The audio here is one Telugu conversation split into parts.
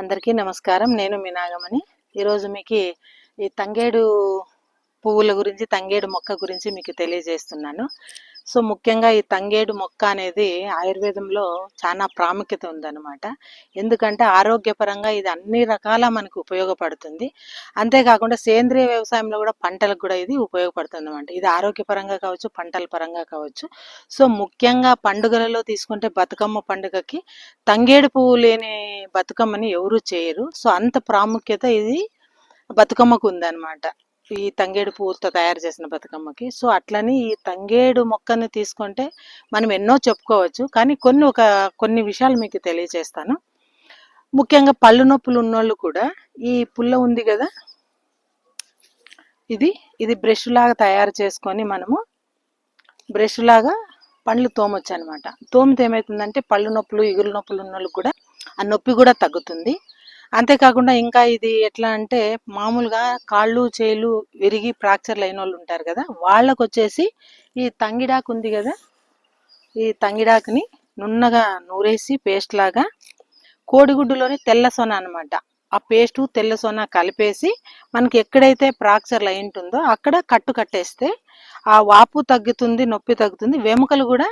అందరికీ నమస్కారం. నేను మీ నాగమణి. ఈరోజు మీకు ఈ తంగేడు పువ్వుల గురించి తంగేడు మొక్క గురించి మీకు తెలియజేస్తున్నాను. సో ముఖ్యంగా ఈ తంగేడు మొక్క అనేది ఆయుర్వేదంలో చాలా ప్రాముఖ్యత ఉందన్నమాట. ఎందుకంటే ఆరోగ్యపరంగా ఇది అన్ని రకాల మనకు ఉపయోగపడుతుంది. అంతేకాకుండా సేంద్రియ వ్యవసాయంలో కూడా పంటలకు కూడా ఇది ఉపయోగపడుతుంది అనమాట ఇది ఆరోగ్యపరంగా కావచ్చు పంటల పరంగా కావచ్చు. సో ముఖ్యంగా పండుగలలో తీసుకుంటే బతుకమ్మ పండుగకి తంగేడు పువ్వు లేని బతుకమ్మని ఎవరూ చేయరు. సో అంత ప్రాముఖ్యత ఇది బతుకమ్మకు ఉందన్నమాట. ఈ తంగేడు పువ్వుతో తయారు చేసిన బతుకమ్మకి. సో అట్లని ఈ తంగేడు మొక్కని తీసుకుంటే మనం ఎన్నో చెప్పుకోవచ్చు. కానీ కొన్ని ఒక కొన్ని విషయాలు మీకు తెలియజేస్తాను. ముఖ్యంగా పళ్ళు నొప్పులు ఉన్నోళ్ళు కూడా ఈ పుల్ల ఉంది కదా? ఇది ఇది బ్రష్ లాగా తయారు చేసుకొని మనము బ్రష్ లాగా పండ్లు తోమొచ్చు అనమాట తోమితే ఏమవుతుందంటే పళ్ళు నొప్పులు ఇగురు నొప్పులు ఉన్న కూడా ఆ నొప్పి కూడా తగ్గుతుంది. అంతేకాకుండా ఇంకా ఇది ఎట్లా అంటే మామూలుగా కాళ్ళు చేలు విరిగి ఫ్రాక్చర్లు అయిన వాళ్ళు ఉంటారు కదా వాళ్ళకు వచ్చేసి ఈ తంగిడాకు ఉంది కదా ఈ తంగిడాకుని నున్నగా నూరేసి పేస్ట్ లాగా కోడిగుడ్డులోని తెల్ల సొన అనమాట ఆ పేస్టు తెల్ల సొన కలిపేసి మనకి ఎక్కడైతే ఫ్రాక్చర్లు అయి ఉంటుందో అక్కడ కట్టు కట్టేస్తే ఆ వాపు తగ్గుతుంది నొప్పి తగ్గుతుంది వెముకలు కూడా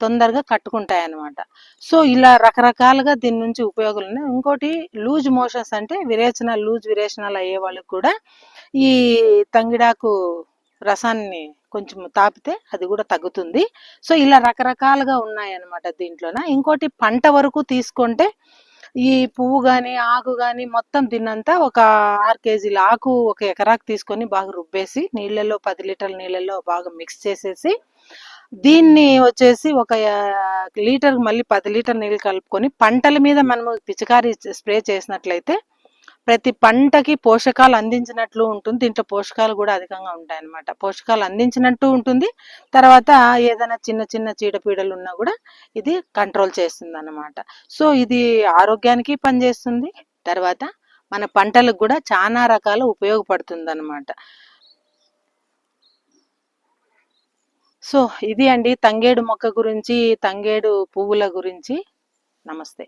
తొందరగా కట్టుకుంటాయి అన్నమాట సో ఇలా రకరకాలుగా దీని నుంచి ఉపయోగాలు ఉన్నాయి ఇంకోటి లూజ్ మోషన్స్ అంటే విరేచన లూజ్ విరేచనాలు అయ్యే వాళ్ళకి కూడా ఈ తంగిడాకు రసాన్ని కొంచెం తాపితే అది కూడా తగ్గుతుంది. సో ఇలా రకరకాలుగా ఉన్నాయి అన్నమాట దీంట్లోన. ఇంకోటి పంట వరకు తీసుకుంటే ఈ పువ్వు కానీ ఆకు కానీ మొత్తం దీన్నంతా ఒక ఆరు కేజీల ఆకు ఒక ఎకరాకు తీసుకొని బాగా రుబ్బేసి నీళ్ళల్లో పది లీటర్ల నీళ్ళల్లో బాగా మిక్స్ చేసేసి దీన్ని వచ్చేసి ఒక లీటర్ మళ్ళీ పది లీటర్ నీళ్ళు కలుపుకొని పంటల మీద మనము పిచికారీ స్ప్రే చేసినట్లయితే ప్రతి పంటకి పోషకాలు అందించినట్లు ఉంటుంది. దీంట్లో పోషకాలు కూడా అధికంగా ఉంటాయి అన్నమాట పోషకాలు అందించినట్టు ఉంటుంది. తర్వాత ఏదైనా చిన్న చిన్న చీడపీడలు ఉన్నా కూడా ఇది కంట్రోల్ చేస్తుంది అన్నమాట సో ఇది ఆరోగ్యానికి పనిచేస్తుంది. తర్వాత మన పంటలకు కూడా చాలా రకాల ఉపయోగపడుతుంది అన్నమాట సో ఇది అండి తంగేడు మొక్క గురించి తంగేడు పువ్వుల గురించి. నమస్తే.